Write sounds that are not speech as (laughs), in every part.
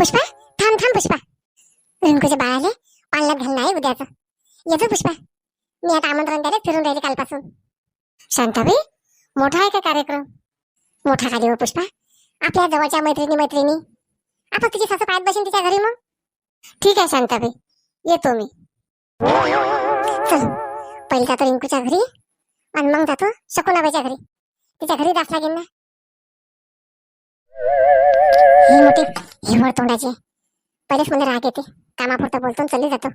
पुष्पा थांब थांब पुष्पा. रिंकूच्या बाळाले पाळण्यात घालणं आहे उद्याचं. येतो पुष्पा. मी आता आमंत्रण द्यायला फिरून राहिले कालपासून. शांताबाई मोठा आहे का कार्यक्रम? मोठा का देऊ पुष्पा? आपल्या जवळच्या मैत्रिणी मैत्रिणी. आपण तुझी सासू पाहत बसेन तिच्या घरी मग? ठीक आहे शांताबाई. येतो मी. चल पहिले जातो रिंकूच्या घरी आणि मग जातो शकुनाबाईच्या घरी. तिच्या घरी जास लागेल ना? ही मोठी हिरवळ तोंडाची. पहिलेच मला राग येते. कामापुरतं बोलतो चालली जातो.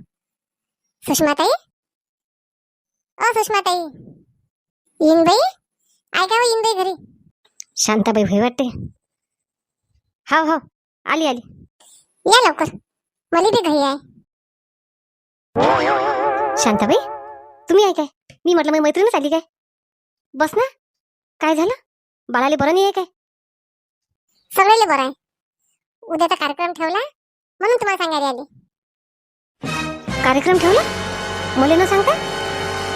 सुषमाताई? अ सुषमाताई. येईन बाई ऐका हो येईन बाई घरी? शांताबाई भय वाटते. हो हो आली आली. या लवकर. मला बी घरी आहे. शांताबाई तुम्ही आहे काय? मी म्हटलं माझी मैत्रीणच आली काय? बस ना. काय झालं? बाळाले बरं नाही आहे काय? सगळ्याले बरं आहे. उद्याचा कार्यक्रम ठेवला? म्हणून तुम्हाला सांगायला आली. कार्यक्रम ठेवला? मला न सांगता?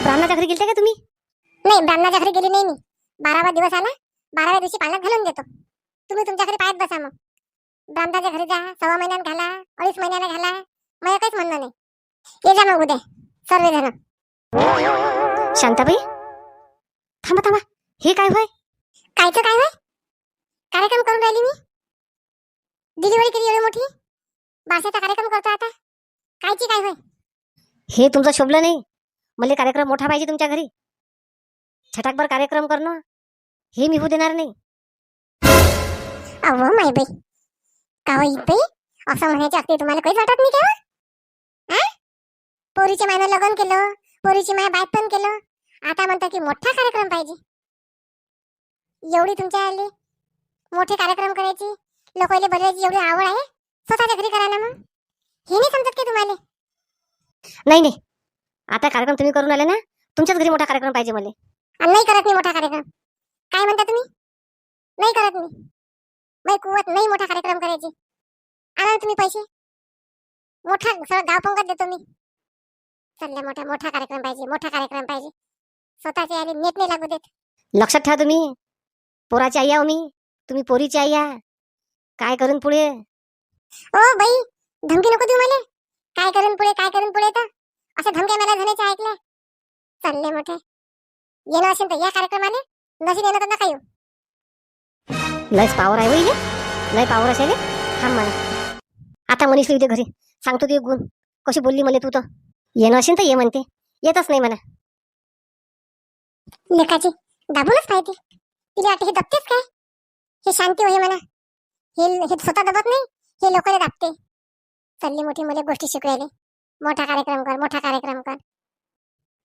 ब्राह्मणाच्या घरी गेलते का तुम्ही? नाही ब्राह्मणाच्या घरी गेली नाही मी. बारावा दिवस आला. बाराव्या दिवशी पाण्यात घालून देतो. तुम्ही तुमच्या घरी पायात बसा मग. ब्राह्मणाच्या घरी जा सव्वा महिन्यात घाला अडीच महिन्याला घाला. मला काहीच म्हणणं नाही. ये जा मग उद्या सर्वजण. शांताबाई? थांबा थांबा. हे काय होय? कायचं काय होय? कार्यक्रम करून राहिली मी? डिलिव्हरी केली एवढी मोठी? बारशाचा कार्यक्रम करतो आता. कायची काय होय? हे तुमचं शोभलं नाही. मला कार्यक्रम मोठा पाहिजे तुमच्या घरी. छटाकभर कार्यक्रम करणं हे मी होऊ देणार नाही. अहो माय बाई. का हो बाई असं म्हणायचे असते तुम्हाला काहीच वाटत नाही का हा? पोरीच्या मायनं लग्न केलं पोरीची माय बायत पण केलं. आता म्हणता की मोठा कार्यक्रम पाहिजे. एवढी तुमच्या आली मोठे कार्यक्रम करायची? लोकांना बोलायची एवढी आवड आहे? स्वतःच्या घरी करा ना मग. हे नाही समजत की तुम्हाला? नाही नाही. आता कार्यक्रम तुम्ही करून आले ना तुमच्याच घरी मोठा कार्यक्रम पाहिजे मला. आणि नाही करत मी मोठा कार्यक्रम. काय म्हणता तुम्ही? नाही करत मी. मै कुवत नाही मोठा कार्यक्रम करायची. आणा ना तुम्ही पैसे. मोठा सगळं गाव पंगत देतो मी. चालले मोठा मोठा कार्यक्रम पाहिजे मोठा कार्यक्रम पाहिजे. स्वतःचे आले नेट नाही लागू देत. लक्षात ठेवा तुम्ही. पोराची आई आहो मी. तुम्ही पोरीची आई आहा. काय करून पुढे? ओ बाई धमकी नको देऊ मला. काय करून पुढे काय करून पुढे तर? अशा धमक्या मला झाल्याच्या ऐकल्या. चालले मोठे. येणं असेल तर या कार्यक्रमाने. नशीब येणं तर नका येऊ. लयच पावर आहे होईल लय पावर असेल थांब मला. आता मनीष दे घरी. सांगतो ते गुण. कशी बोलली मला तू तर? येणं असेल तर ये म्हणते. येतच नाही म्हणा. लेखाची दाबूनच पाहिजे तिला वाटते हे दबतेच काय? हे शांती होई म्हणा. हे हे स्वतः दबत नाही हे लोकांना दाबते. चालली मोठी मला गोष्टी शिकवायले. मोठा कार्यक्रम कर मोठा कार्यक्रम कर.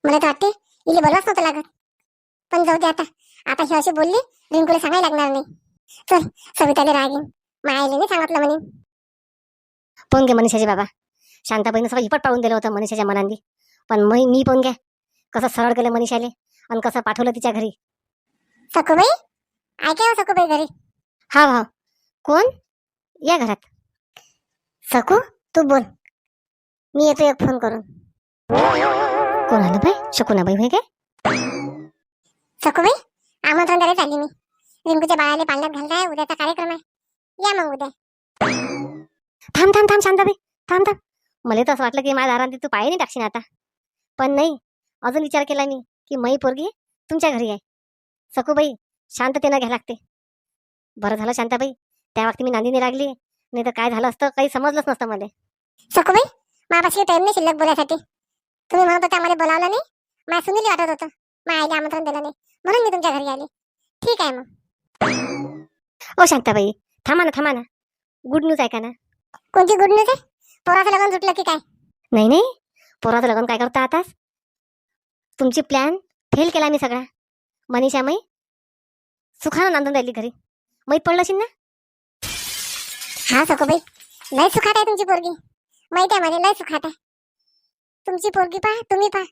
मला तर वाटते इले बोलवाच नव्हतं लागत. पण जाऊ दे आता. आता ही अशी बोलली रिंकूला सांगायला लागणार नाही. चल सविताले रागीन. मायाले नाही सांगितलं म्हणे. पण घे मनीषाचे बाबा. शांताबाईनं सगळं हिपट पाळून दिलं होतं मनीषाच्या मनांनी. पण मी मी पण घ्या कसं सरळ केलं मनीषाले आणि कसं पाठवलं तिच्या घरी. सकुबाई ऐका हो सकुबाई घरी. हा हा. कोण? या घरात. सकू तू बोल. मी येतो एक फोन करून. कोण आलं बाई? शकुनाबाई होय काय? सकुबाई आमंत्रण द्यायला चालली मी. रिंकूच्या बाळाने पाण्यात घालताय उद्याचा कार्यक्रम आहे. या मग उद्या. थांब थांब थांब शांताबाई. थांब थांब. मला तर असं वाटलं की माझ्या दारात तू पाय नाही टाकशील आता. पण नाही अजून विचार केला मी की मई पोरगी तुमच्या घरी आहे. सकुबाई शांततेनं घ्या लागते. बरं झालं शांताबाई. त्या वक्ती मी नांदीने लागली. नाही तर काय झालं असतं काही समजलंच नसतं मला. सकुबाई माझ्यापाशी टाइम नाही शिल्लक बोलायसाठी. तुम्ही म्हणत होता मला बोलावलं नाही. माझ्या सुनील वाटत होतं. माझ्या आईला आमंत्रण दिलं नाही. म्हणून मी तुमच्या घरी आले. ठीक आहे मग. ओ शांताबाई थांबा ना थांबा ना. गुड न्यूज ऐका ना? कोणती गुड न्यूज आहे? पोराचं लग्न सुटलं की काय? नाही नाही. पोराचं लग्न काय करता आताच? तुमची प्लॅन फेल केला मी सगळा. मनीषा माई सुखानं नांदून राहिली घरी. माहीत पडलं ना? हा सकोबाई लय सुखात आहे तुमची पोरगी. माहीत आहे मला लय सुखात आहे. तुमची पोरगी पहा तुम्ही पहा.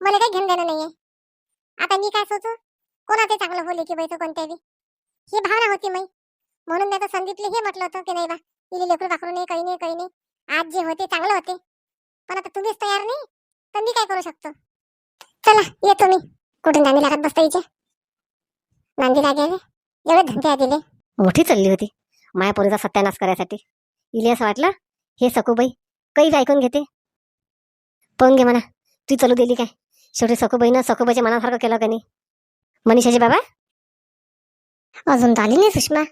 मला काही घेऊन देणं नाहीये. आता मी काय सोचू? कोणाचे चांगलं होले की बैठो कोणत्या बी ही भावना होती माई. म्हणून मी आता संदीपले हे म्हटलं होतं की नाही बा इले लेकरू दाखवू नाही काही नाही काही नाही. आज जे होते चांगलं होते. पण आता तुम्हीच तयार नाही तर मी काय करू शकतो? चला येतो मी. कुठून नांदी लागत बसता हिचे नांदी लागेल एवढे धंदे दिले मोठी चालली होती. माया पोरीचा सत्यानाश करायसाठी. इले असं वाटलं हे सखूबाई काहीच ऐकून घेते. पाहून घे म्हणा तू चालू दिली काय? शेवटी सखूबाईनं सखूबाईच्या मनासारखं केलं का नाही? मनीषाचे बाबा? अजून तर आली नाही सुषमा.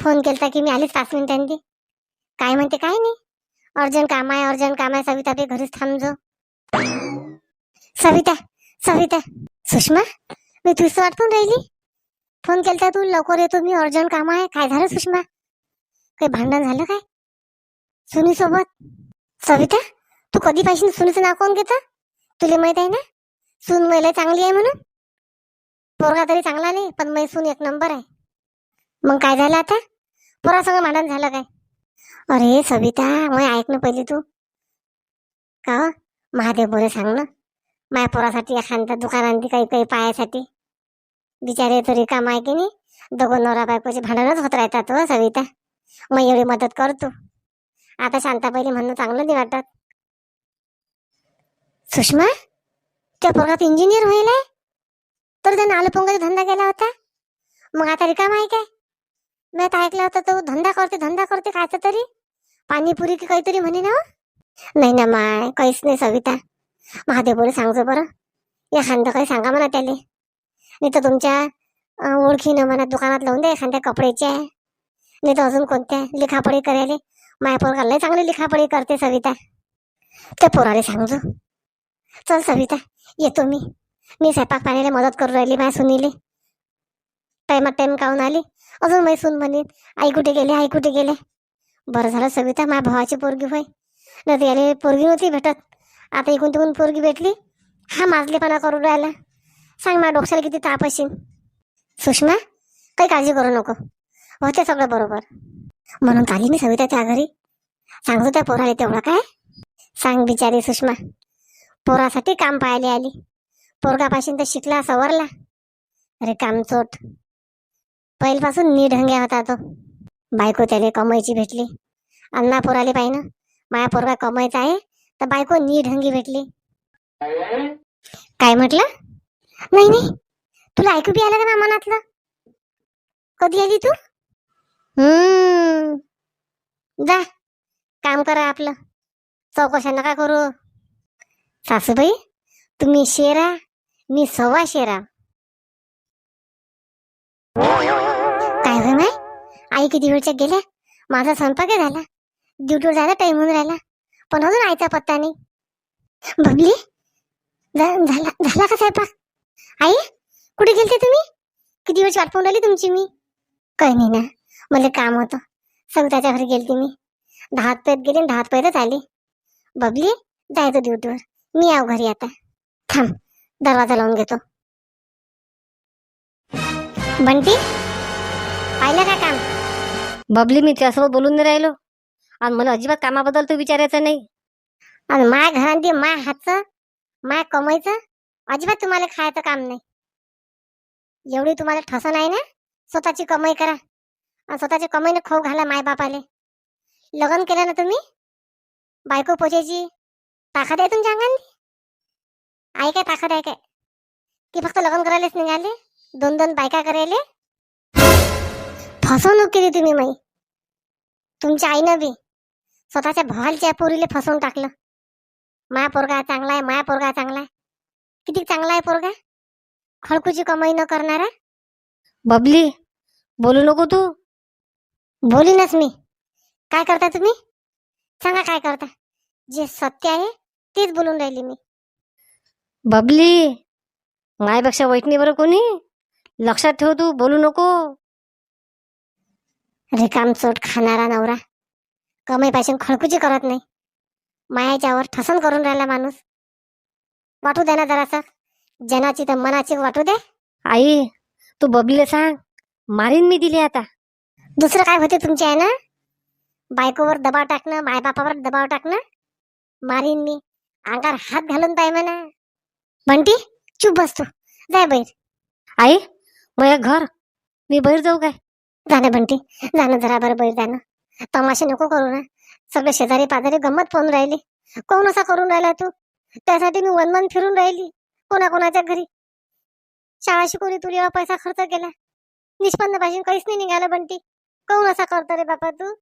फोन केलता की मी आलीच पाच मिनिटांनी. काय म्हणते काय नाही. अर्जंट काम आहे अर्जंट काम आहे. सविता बी घरीच थांबजो सविता सविता सुषमा मी तुझं वाटून राहिली. फोन केलता तू लवकर येतो मी अर्जंट काम आहे. काय झालं सुषमा? काही भांडण झालं काय? सुनी सोबत सविता तू कधीपासून सुनीचं नाव कोण घेत? तुला माहीत आहे ना? सून महिला चांगली आहे म्हणून. पोरगा तरी चांगला नाही पण मै सून एक नंबर आहे. मग काय झालं आता? पोरासंग भांडण झालं काय? अरे सविता मग ऐक ना पहिली तू. का हो? महादेव बोले सांग ना. माया पोरासाठी एखाद्या दुकानांनी काही काही पायासाठी? बिचारे तरी काम आहे की नाही? दोघं नवरा बायकोचे भांडणच होत राहतात हो, सविता. मग एवढी मदत करतो आता शांता पहिले म्हणणं चांगलं नाही वाटत. सुषमा त्या पोरात इंजिनियर होईल तर त्यानं आलू पोंगाचा धंदा केला होता. मग आता रिकाम आहे काय? मी आता ऐकलं होतं तो धंदा करते धंदा करते कायचं तरी पाणीपुरी की काहीतरी म्हणे ना हो? नाही ना माय काहीच नाही सविता. महादेव सांगतो बरं. या खांदा काही सांगा म्हणा त्याले. नाही तर तुमच्या ओळखीनं म्हणा दुकानात लावून द्या एखाद्या कपड्याच्या. नाही तर अजून कोणत्या लिखापडी करायला माया पोरगा लय चांगली लिखापडी करते सविता. त्या पोराले सांगतो चल सविता येतो मी. मी स्वयंपाक पाण्याला मदत करू राहिली माझ्या सुनीले. टायमात टाईम काऊन आली. अजून माझी सून म्हणेन आई कुठे गेले? आई कुठे गेले? बरं झालं सविता माझ्या भावाची पोरगी होय. नाही तर याला पोरगी नव्हती भेटत. आता इकून तिकून पोरगी भेटली. हा माजलेपणा करून राहिला. सांग माझ्या डोक्याला किती ताप असेल. सुषमा काही काळजी करू नको. होते सगळं बरोबर. म्हणून काली मी सविता त्या घरी. सांगतो त्या पोराला तेवढं काय? सांग बिचारी सुषमा. पोरासाठी काम पाहायला आली. पोरगापासून तर शिकला सवरला. अरे कामचोट. पहिल्यापासून निढंग्या होता तो. बायको त्याला कमायची भेटली. अण्णा पोराले पाहिजे माया पोरगा कमायचा आहे तर बायको निढंगी भेटली. काय म्हटलं? नाही नाही. तुला ऐकू बी आलं का ना मनातलं? कधी आली तू? हम्म. जा काम करा आपलं. चौकशा नका करू? सासूबाई तुम्ही शेरा मी सव्वा शेरा. काय होय माय आई किती वेळच्या गेल्या? माझा स्वयंपाक झाला. ड्युटीवर झाला टाइम होऊन राहिला. पण अजून आईचा पत्ता नाही. बबली झाला झाला का स्वयंपाक? आई कुठे गेलते तुम्ही? किती वेळची वाट पाहून राहिली तुमची मी? काही नाही ना. मला काम होतं. सविताच्या घरी गेलते मी. दहा पेत गेले आणि दहा पेतच आले. बबली जायचं ड्युटीवर. मी याव घरी आता. थांब दरवाजा लावून घेतो. बंटी पाहिलं का काम? बबली मी त्यासोबत बोलून नाही राहिलो. आणि मला अजिबात कामाबद्दल तू विचारायचं नाही. आणि माय घरात माय हातचं माय कमाईचं अजिबात तुम्हाला खायचं काम नाही. एवढी तुम्हाला ठसन आहे ना? स्वतःची कमाई करा. आणि स्वतःची कमाईने खाऊ घाला मायबापाले. लग्न केलं ना तुम्ही? बायको पोचायची ताकद आहे तुमच्या अंगाने आहे काय ताकद आहे काय? की फक्त लग्न करायलाच निघाले? दोन दोन बायका करायले? फसवणूक केली तुम्ही माई. तुमच्या आईनं बी स्वतःच्या भावालच्या पोरीले फसवून टाकलं. माया पोरगा चांगला आहे माया पोरगा चांगला आहे. किती चांगला आहे पोरगा? खळकुची कमाई न करणारा? बबली बोलू नको तू. बोलीनच मी. काय करता तुम्ही? सांगा काय करता? जे सत्य आहे तेच बोलून राहिली मी. बबली मायपेक्षा वाईट नाही बरं कोणी? लक्षात ठेव तू बोलू नको. रिकामचोट खाणारा नवरा. कमाई पासून खळकूची करत नाही. मायाच्यावर ठसन करून राहिला माणूस. वाटू दे ना जरासं. जनाची तर मनाची वाटू दे. आई तू बबलीला सांग. मारीन मी दिली आता. दुसरं काय होते तुमचे आहे ना? बायकोवर दबाव टाकणं मायबापावर दबाव टाकणं? मारीन मी. अंगावर हात घालून पाय म्हणा. बंटी चुप बसतो. जाय बैर आई मग घर. मी बाहेर जाऊ काय? जाणं बंटी. जाणं जरा बरं बैर जाणं तमाशे नको करू ना. सगळे शेजारी पाजारी गंमत पाहून राहिली. कोण असा करून राहिला तू? त्यासाठी मी वन वन फिरून राहिली. कोणाकोणाच्या घरी? शाळा शिकवली तुला पैसा खर्च केला. निष्पन्न पाहिजे काहीच नाही निघालं बंटी. कोण असा करतो रे बापा तू?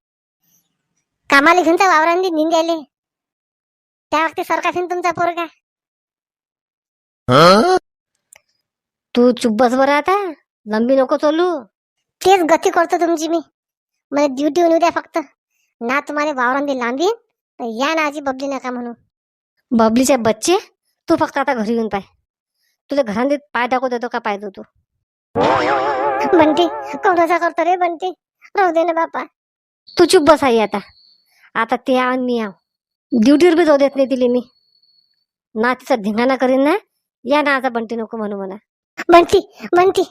कामाला घेऊन जा वावरांनी निंद्याले त्या वक्ती सरकाशीन तुमचा पोरगा. तू चुप बस बरं आता. लंबी नको चलू. तेच गती करतो तुमची मी. मला ड्युटी होऊन द्या फक्त. ना तुम्हाला वावरांनी लांबी या ना आजी बबली नका म्हणू बबलीचे बच्चे? तू फक्त आता घरी येऊन पाय. तुला घरांनी पाय टाकू देतो का पाय तू (laughs) बंटी कोणाचा करतो रे बंटी? राहू दे ना बापा. तू चुप बस आई आता. आता ते आण मी आव ड्युटीवर बी जाऊ देत नाही तिला मी. ना तिचा धिंगाणा करीन ना. या ना आता बंटी नको म्हणू मला. बंटी बंटी.